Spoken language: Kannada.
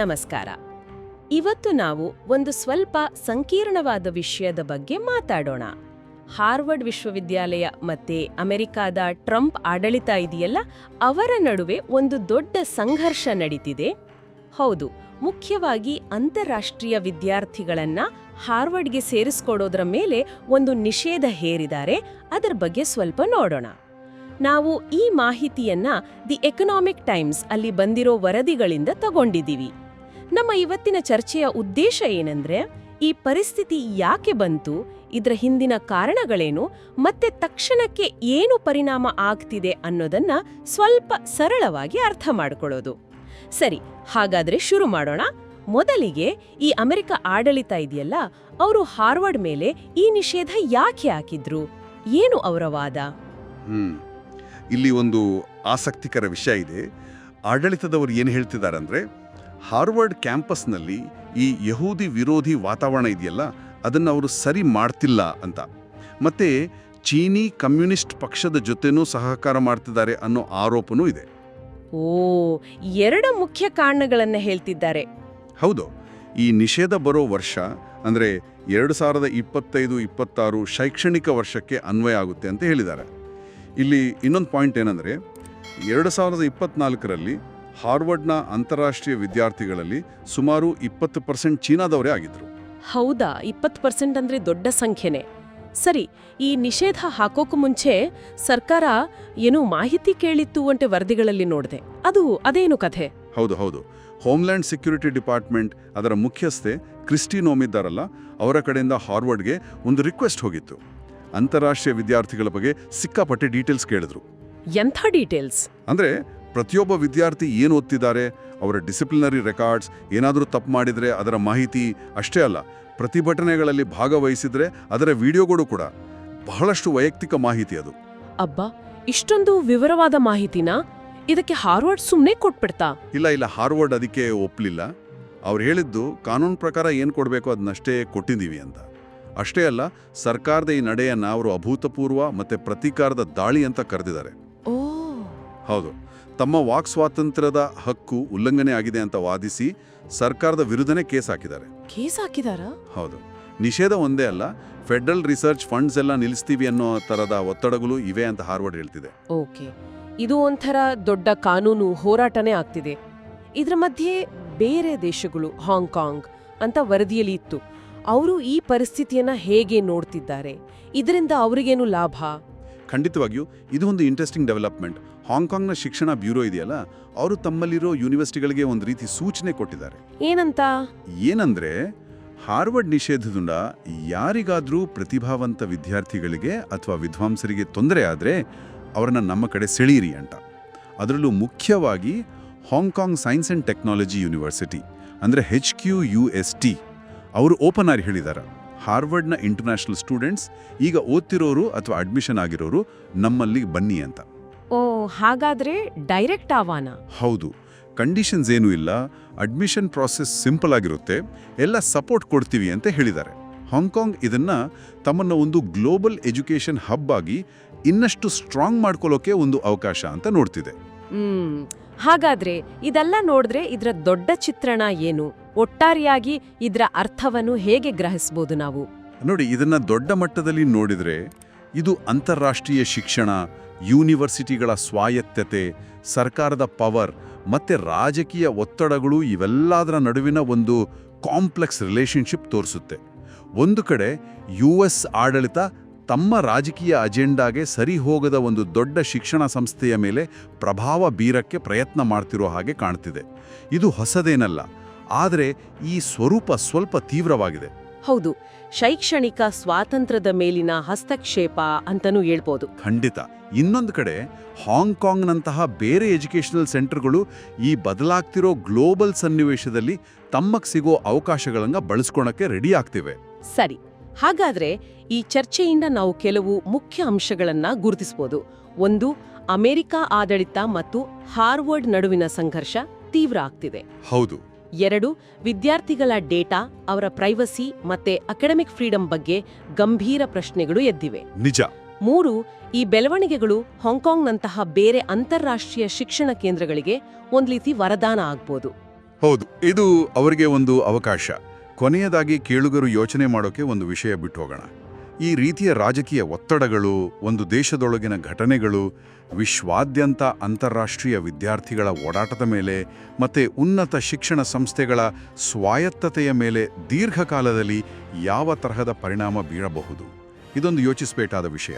ನಮಸ್ಕಾರ. ಇವತ್ತು ನಾವು ಒಂದು ಸ್ವಲ್ಪ ಸಂಕೀರ್ಣವಾದ ವಿಷಯದ ಬಗ್ಗೆ ಮಾತಾಡೋಣ. ಹಾರ್ವರ್ಡ್ ವಿಶ್ವವಿದ್ಯಾಲಯ ಮತ್ತೆ ಅಮೆರಿಕಾದ ಟ್ರಂಪ್ ಆಡಳಿತ ಇದೆಯಲ್ಲ, ಅವರ ನಡುವೆ ಒಂದು ದೊಡ್ಡ ಸಂಘರ್ಷ ನಡೀತಿದೆ. ಹೌದು, ಮುಖ್ಯವಾಗಿ ಅಂತಾರಾಷ್ಟ್ರೀಯ ವಿದ್ಯಾರ್ಥಿಗಳನ್ನ ಹಾರ್ವರ್ಡ್ಗೆ ಸೇರಿಸ್ಕೊಡೋದ್ರ ಮೇಲೆ ಒಂದು ನಿಷೇಧ ಹೇರಿದ್ದಾರೆ. ಅದರ ಬಗ್ಗೆ ಸ್ವಲ್ಪ ನೋಡೋಣ. ನಾವು ಈ ಮಾಹಿತಿಯನ್ನ ದಿ ಎಕನಾಮಿಕ್ ಟೈಮ್ಸ್ ಅಲ್ಲಿ ಬಂದಿರೋ ವರದಿಗಳಿಂದ ತಗೊಂಡಿದ್ದೀವಿ. ನಮ್ಮ ಇವತ್ತಿನ ಚರ್ಚೆಯ ಉದ್ದೇಶ ಏನಂದ್ರೆ, ಈ ಪರಿಸ್ಥಿತಿ ಯಾಕೆ ಬಂತು, ಇದರ ಹಿಂದಿನ ಕಾರಣಗಳೇನು, ಮತ್ತೆ ತಕ್ಷಣಕ್ಕೆ ಏನು ಪರಿಣಾಮ ಆಗ್ತಿದೆ ಅನ್ನೋದನ್ನ ಸ್ವಲ್ಪ ಸರಳವಾಗಿ ಅರ್ಥ ಮಾಡಿಕೊಳ್ಳೋದು. ಸರಿ, ಹಾಗಾದ್ರೆ ಶುರು ಮಾಡೋಣ. ಮೊದಲಿಗೆ ಈ ಅಮೆರಿಕ ಆಡಳಿತ ಇದೆಯಲ್ಲ, ಅವರು ಹಾರ್ವರ್ಡ್ ಮೇಲೆ ಈ ನಿಷೇಧ ಯಾಕೆ ಹಾಕಿದ್ರು? ಏನು ಅವರ ವಾದ? ಇಲ್ಲಿ ಒಂದು ಆಸಕ್ತಿಕರ ವಿಷಯ ಇದೆ. ಆಡಳಿತದವರು ಏನು ಹೇಳ್ತಿದ್ದಾರೆ ಅಂದ್ರೆ ಹಾರ್ವರ್ಡ್ ಕ್ಯಾಂಪಸ್ನಲ್ಲಿ ಈ ಯಹೂದಿ ವಿರೋಧಿ ವಾತಾವರಣ ಇದೆಯಲ್ಲ ಅದನ್ನು ಅವರು ಸರಿ ಮಾಡ್ತಿಲ್ಲ ಅಂತ. ಮತ್ತೆ ಚೀನಿ ಕಮ್ಯುನಿಸ್ಟ್ ಪಕ್ಷದ ಜೊತೆನೂ ಸಹಕಾರ ಮಾಡ್ತಿದ್ದಾರೆ ಅನ್ನೋ ಆರೋಪನೂ ಇದೆ. ಓ ಎರಡು ಮುಖ್ಯ ಕಾರಣಗಳನ್ನು ಹೇಳ್ತಿದ್ದಾರೆ. ಹೌದು ಈ ನಿಷೇಧ ಬರೋ ವರ್ಷ ಅಂದರೆ ಎರಡು ಸಾವಿರದ ಇಪ್ಪತ್ತೈದು ಇಪ್ಪತ್ತಾರು ಶೈಕ್ಷಣಿಕ ವರ್ಷಕ್ಕೆ ಅನ್ವಯ ಆಗುತ್ತೆ ಅಂತ ಹೇಳಿದ್ದಾರೆ. ಇಲ್ಲಿ ಇನ್ನೊಂದು ಪಾಯಿಂಟ್ ಏನಂದರೆ ಎರಡು ಸಾವಿರದ ಇಪ್ಪತ್ನಾಲ್ಕರಲ್ಲಿ ಹಾರ್ವರ್ಡ್ನ ಅಂತಾರಾಷ್ಟ್ರೀಯ ವಿದ್ಯಾರ್ಥಿಗಳಲ್ಲಿ ಸುಮಾರು ಇಪ್ಪತ್ತು ಪರ್ಸೆಂಟ್ ಚೀನಾದವರೇ ಆಗಿದ್ರು ಹೌದಾ ಇಪ್ಪತ್ತು ಪರ್ಸೆಂಟ್ ಅಂದ್ರೆ ದೊಡ್ಡ ಸಂಖ್ಯೆನೆ. ಸರಿ ಈ ನಿಷೇಧ ಹಾಕೋಕು ಮುಂಚೆ ಸರ್ಕಾರ ಏನೋ ಮಾಹಿತಿ ಕೇಳಿತ್ತು ಅಂತ ವರದಿಗಳಲ್ಲಿ ನೋಡಿದೆ. ಅದು ಅದೇನು ಕಥೆ? ಹೌದು ಹೌದು. ಹೋಮ್ಲ್ಯಾಂಡ್ ಸೆಕ್ಯೂರಿಟಿ ಡಿಪಾರ್ಟ್ಮೆಂಟ್ ಅದರ ಮುಖ್ಯಸ್ಥೆ ಕ್ರಿಸ್ಟಿನೋಮ್ ಇದ್ದಾರಲ್ಲ ಅವರ ಕಡೆಯಿಂದ ಹಾರ್ವರ್ಡ್ಗೆ ಒಂದು ರಿಕ್ವೆಸ್ಟ್ ಹೋಗಿತ್ತು. ಅಂತಾರಾಷ್ಟ್ರೀಯ ವಿದ್ಯಾರ್ಥಿಗಳ ಬಗ್ಗೆ ಸಿಕ್ಕಾಪಟ್ಟೆ ಡೀಟೇಲ್ಸ್ ಕೇಳಿದ್ರು. ಎಂಥ ಡೀಟೇಲ್ಸ್? ಅಂದ್ರೆ ಪ್ರತಿಯೊಬ್ಬ ವಿದ್ಯಾರ್ಥಿ ಏನು ಓದ್ತಿದ್ದಾರೆ ಅವರ ಡಿಸಿಪ್ಲಿನರಿ ರೆಕಾರ್ಡ್ಸ್ ಏನಾದರೂ ತಪ್ಪು ಮಾಡಿದರೆ ಅದರ ಮಾಹಿತಿ ಅಷ್ಟೇ ಅಲ್ಲ ಪ್ರತಿಭಟನೆಗಳಲ್ಲಿ ಭಾಗವಹಿಸಿದರೆ ಅದರ ವಿಡಿಯೋಗಳು ಕೂಡ. ಬಹಳಷ್ಟು ವೈಯಕ್ತಿಕ ಮಾಹಿತಿ ಅದು. ಅಬ್ಬಾ ಇಷ್ಟೊಂದು ವಿವರವಾದ ಮಾಹಿತಿನ? ಇದಕ್ಕೆ ಹಾರ್ವರ್ಡ್ ಸುಮ್ಮನೆ ಕೊಟ್ಬಿಡ್ತಾ? ಇಲ್ಲ ಇಲ್ಲ ಹಾರ್ವರ್ಡ್ ಅದಕ್ಕೆ ಒಪ್ಪಲಿಲ್ಲ ಅವ್ರು ಹೇಳಿದ್ದು ಕಾನೂನು ಪ್ರಕಾರ ಏನು ಕೊಡಬೇಕು ಅದನ್ನಷ್ಟೇ ಕೊಟ್ಟಿದ್ದೀವಿ ಅಂತ. ಅಷ್ಟೇ ಅಲ್ಲ ಸರ್ಕಾರದ ಈ ನಡೆಯನ್ನು ಅವರು ಅಭೂತಪೂರ್ವ ಮತ್ತೆ ಪ್ರತೀಕಾರದ ದಾಳಿ ಅಂತ ಕರೆದಿದ್ದಾರೆ. ಓ. ಹೌದು. ತಮ್ಮ ವಾಕ್ ಸ್ವಾತಂತ್ರ್ಯದ ಹಕ್ಕು ಉಲ್ಲಂಘನೆ ಆಗಿದೆ ಅಂತ ವಾದಿಸಿ ಸರ್ಕಾರದ ವಿರುದ್ಧನೇ ಕೇಸ್ ಹಾಕಿದ್ದಾರೆ. ಕೇಸ್ ಹಾಕಿದಾರ? ಹೌದು. ನಿಷೇಧ ಒಂದೇ ಅಲ್ಲ ಫೆಡರಲ್ ರಿಸರ್ಚ್ ಫಂಡ್ಸ್ ಎಲ್ಲ ನಿಲ್ಲಿಸ್ತೀವಿ ಅನ್ನೋ ತರದ ಒತ್ತಡಗಳು ಇವೆ ಅಂತ ಹಾರ್ವರ್ಡ್ ಹೇಳ್ತಿದೆ. ಓಕೆ. ಇದು ಒಂಥರ ದೊಡ್ಡ ಕಾನೂನು ಹೋರಾಟನೇ ಆಗ್ತಿದೆ. ಇದ್ರ ಮಧ್ಯೆ ಬೇರೆ ದೇಶಗಳು ಹಾಂಗ್ಕಾಂಗ್ ಅಂತ ವರದಿಯಲ್ಲಿ ಇತ್ತು. ಅವರು ಈ ಪರಿಸ್ಥಿತಿಯನ್ನ ಹೇಗೆ ನೋಡ್ತಿದ್ದಾರೆ? ಇದರಿಂದ ಅವರಿಗೇನು ಲಾಭ? ಖಂಡಿತವಾಗಿಯೂ ಇದು ಒಂದು ಇಂಟ್ರೆಸ್ಟಿಂಗ್ ಡೆವಲಪ್ಮೆಂಟ್ ಹಾಂಗ್ಕಾಂಗ್ನ ಶಿಕ್ಷಣ ಬ್ಯೂರೋ ಇದೆಯಲ್ಲ ಅವರು ತಮ್ಮಲ್ಲಿರೋ ಯೂನಿವರ್ಸಿಟಿಗಳಿಗೆ ಒಂದು ರೀತಿ ಸೂಚನೆ ಕೊಟ್ಟಿದ್ದಾರೆ. ಏನಂತ? ಏನಂದ್ರೆ ಹಾರ್ವರ್ಡ್ ನಿಷೇಧದಿಂದ ಯಾರಿಗಾದ್ರೂ ಪ್ರತಿಭಾವಂತ ವಿದ್ಯಾರ್ಥಿಗಳಿಗೆ ಅಥವಾ ವಿದ್ವಾಂಸರಿಗೆ ತೊಂದರೆ ಆದರೆ ಅವರನ್ನು ನಮ್ಮ ಕಡೆ ಸೆಳೀರಿ ಅಂತ. ಅದರಲ್ಲೂ ಮುಖ್ಯವಾಗಿ Hong Kong science and technology university ಅಂದರೆ H Q U S T ಅವರು ಓಪನ್ ಆಗಿ ಹೇಳಿದ್ದಾರೆ ಹಾರ್ವರ್ಡ್ನ ಇಂಟರ್ನ್ಯಾಷನಲ್ ಸ್ಟೂಡೆಂಟ್ಸ್ ಈಗ ಓದ್ತಿರೋರು ಅಥವಾ ಅಡ್ಮಿಷನ್ ಆಗಿರೋರು ನಮ್ಮಲ್ಲಿ ಬನ್ನಿ ಅಂತ. ಓ ಹಾಗಾದ್ರೆ ಡೈರೆಕ್ಟ್ ಆಹ್ವಾನ. ಹೌದು. ಕಂಡೀಷನ್ಸ್ ಏನೂ ಇಲ್ಲ. ಅಡ್ಮಿಷನ್ ಪ್ರಾಸೆಸ್ ಸಿಂಪಲ್ ಆಗಿರುತ್ತೆ. ಎಲ್ಲ ಸಪೋರ್ಟ್ ಕೊಡ್ತೀವಿ ಅಂತ ಹೇಳಿದ್ದಾರೆ. ಹಾಂಗ್ಕಾಂಗ್ ಇದನ್ನ ತಮ್ಮನ್ನ ಒಂದು ಗ್ಲೋಬಲ್ ಎಜುಕೇಷನ್ ಹಬ್ ಆಗಿ ಇನ್ನಷ್ಟು ಸ್ಟ್ರಾಂಗ್ ಮಾಡ್ಕೊಳ್ಳೋಕೆ ಒಂದು ಅವಕಾಶ ಅಂತ ನೋಡ್ತಿದೆ. ಹ್ಮ್. ಹಾಗಾದ್ರೆ ಇದೆಲ್ಲ ನೋಡಿದ್ರೆ ಇದರ ದೊಡ್ಡ ಚಿತ್ರಣ ಏನು? ಒಟ್ಟಾರೆಯಾಗಿ ಇದರ ಅರ್ಥವನ್ನು ಹೇಗೆ ಗ್ರಹಿಸ್ಬೋದು ನಾವು? ನೋಡಿ ಇದನ್ನ ದೊಡ್ಡ ಮಟ್ಟದಲ್ಲಿ ನೋಡಿದ್ರೆ ಇದು ಅಂತಾರಾಷ್ಟ್ರೀಯ ಶಿಕ್ಷಣ, ಯೂನಿವರ್ಸಿಟಿಗಳ ಸ್ವಾಯತ್ತತೆ, ಸರ್ಕಾರದ ಪವರ್ ಮತ್ತು ರಾಜಕೀಯ ಒತ್ತಡಗಳು ಇವೆಲ್ಲದರ ನಡುವಿನ ಒಂದು ಕಾಂಪ್ಲೆಕ್ಸ್ ರಿಲೇಷನ್ಶಿಪ್ ತೋರಿಸುತ್ತೆ. ಒಂದು ಕಡೆ ಯು ಎಸ್ ಆಡಳಿತ ತಮ್ಮ ರಾಜಕೀಯ ಅಜೆಂಡಾಗೆ ಸರಿ ಹೋಗದ ಒಂದು ದೊಡ್ಡ ಶಿಕ್ಷಣ ಸಂಸ್ಥೆಯ ಮೇಲೆ ಪ್ರಭಾವ ಬೀರಕ್ಕೆ ಪ್ರಯತ್ನ ಮಾಡ್ತಿರೋ ಹಾಗೆ ಕಾಣ್ತಿದೆ. ಇದು ಹೊಸದೇನಲ್ಲ, ಆದರೆ ಈ ಸ್ವರೂಪ ಸ್ವಲ್ಪ ತೀವ್ರವಾಗಿದೆ. ಹೌದು ಶೈಕ್ಷಣಿಕ ಸ್ವಾತಂತ್ರ್ಯದ ಮೇಲಿನ ಹಸ್ತಕ್ಷೇಪ ಅಂತನೂ ಹೇಳ್ಬೋದು. ಖಂಡಿತ. ಇನ್ನೊಂದು ಕಡೆ ಹಾಂಗ್ಕಾಂಗ್ನಂತಹ ಬೇರೆ ಎಜುಕೇಷನಲ್ ಸೆಂಟರ್ಗಳು ಈ ಬದಲಾಗ್ತಿರೋ ಗ್ಲೋಬಲ್ ಸನ್ನಿವೇಶದಲ್ಲಿ ತಮ್ಮಕ್ಕೆ ಸಿಗೋ ಅವಕಾಶಗಳನ್ನ ಬಳಸ್ಕೊಳಕ್ಕೆ ರೆಡಿ ಆಗ್ತಿವೆ. ಸರಿ. ಹಾಗಾದ್ರೆ ಈ ಚರ್ಚೆಯಿಂದ ನಾವು ಕೆಲವು ಮುಖ್ಯ ಅಂಶಗಳನ್ನ ಗುರುತಿಸಬಹುದು ಒಂದು ಅಮೆರಿಕ ಆಡಳಿತ ಮತ್ತು ಹಾರ್ವರ್ಡ್ ನಡುವಿನ ಸಂಘರ್ಷ ತೀವ್ರ ಆಗ್ತಿದೆ. ಹೌದು. ಎರಡು ವಿದ್ಯಾರ್ಥಿಗಳ ಡೇಟಾ ಅವರ ಪ್ರೈವಸಿ ಮತ್ತೆ ಅಕಾಡೆಮಿಕ್ ಫ್ರೀಡಂ ಬಗ್ಗೆ ಗಂಭೀರ ಪ್ರಶ್ನೆಗಳು ಎದ್ದಿವೆ. ನಿಜ. ಮೂರು ಈ ಬೆಳವಣಿಗೆಗಳು ಹಾಂಗ್ಕಾಂಗ್ನಂತಹ ಬೇರೆ ಅಂತಾರಾಷ್ಟ್ರೀಯ ಶಿಕ್ಷಣ ಕೇಂದ್ರಗಳಿಗೆ ಒಂದು ರೀತಿ ವರದಾನ ಆಗ್ಬೋದು. ಹೌದು ಇದು ಅವರಿಗೆ ಒಂದು ಅವಕಾಶ. ಕೊನೆಯದಾಗಿ ಕೇಳುಗರು ಯೋಚನೆ ಮಾಡೋಕೆ ಒಂದು ವಿಷಯ ಬಿಟ್ಟು ಹೋಗೋಣ. ಈ ರೀತಿಯ ರಾಜಕೀಯ ಒತ್ತಡಗಳು, ಒಂದು ದೇಶದೊಳಗಿನ ಘಟನೆಗಳು, ವಿಶ್ವಾದ್ಯಂತ ಅಂತಾರಾಷ್ಟ್ರೀಯ ವಿದ್ಯಾರ್ಥಿಗಳ ಓಡಾಟದ ಮೇಲೆ ಮತ್ತು ಉನ್ನತ ಶಿಕ್ಷಣ ಸಂಸ್ಥೆಗಳ ಸ್ವಾಯತ್ತತೆಯ ಮೇಲೆ ದೀರ್ಘಕಾಲದಲ್ಲಿ ಯಾವ ತರಹದ ಪರಿಣಾಮ ಬೀಳಬಹುದು ಇದೊಂದು ಯೋಚಿಸಬೇಕಾದ ವಿಷಯ.